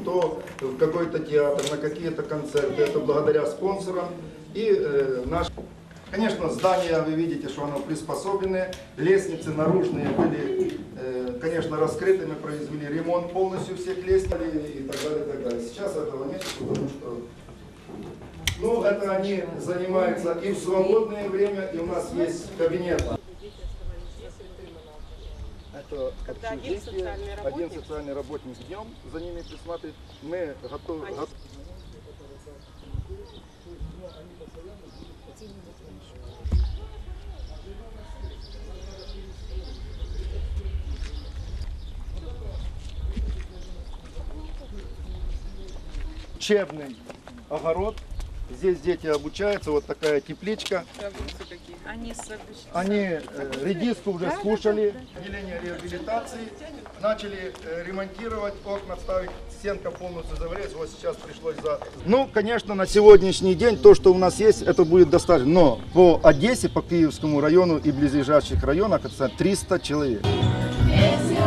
то в какой-то театр, на какие-то концерты. Это благодаря спонсорам. И э, наш... Конечно, здание, вы видите, что оно приспособленное. Лестницы наружные были, э, конечно, раскрыты. Мы произвели ремонт полностью всех лестниц и так далее, и так далее. Сейчас этого нет, потому что ну, это они занимаются и в свободное время, и у нас есть кабинет. Это Когда один социальный один работник? социальный работник днем за ними присматривает. Мы готовы. Они- го- Учебный огород. Здесь дети обучаются. Вот такая тепличка. Они э, редиску уже скушали. Отделение реабилитации. Начали э, ремонтировать окна, ставить. Стенка полностью заварилась. Вот сейчас пришлось за... Ну, конечно, на сегодняшний день то, что у нас есть, это будет достаточно. Но по Одессе, по Киевскому району и близлежащих районах это 300 человек. Песню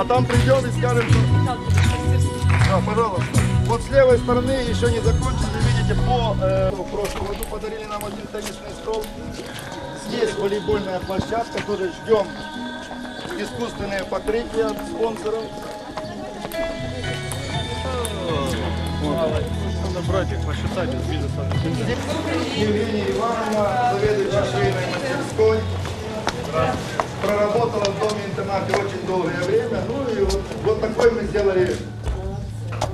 А там придем и скажем, что... Да, пожалуйста. Вот с левой стороны еще не закончили, видите, по э, в прошлом году подарили нам один теннисный стол. Здесь волейбольная площадка, тоже ждем искусственное покрытие от спонсоров. Надо брать их посчитать из бизнеса. Евгения Ивановна, заведующая долгое время. Ну и вот, вот такой мы сделали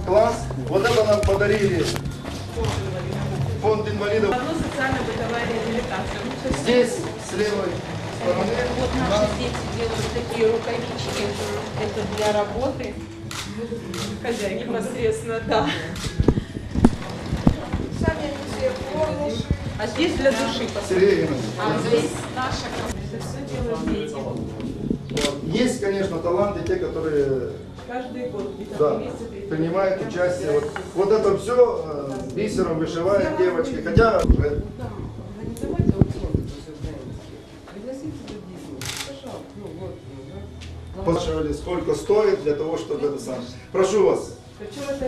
класс. Вот это нам подарили фонд инвалидов. Одну социально-бытовая реабилитация. Ну, Здесь, с левой стороны, Вот наши дети делают такие рукавички. Это для работы. Хозяйки непосредственно, да. А здесь для души. Серегина. А здесь наша Это все делают дети. Есть, конечно, таланты, те, которые Каждый год да, принимают участие. Вот, вот это все бисером вышивают девочки. Хотя уже Организовать аукцион Пригласите людей. Пожалуйста. Ну вот. ну, да. спрашивали, сколько стоит для того, чтобы это сам. Прошу вас. Причем это.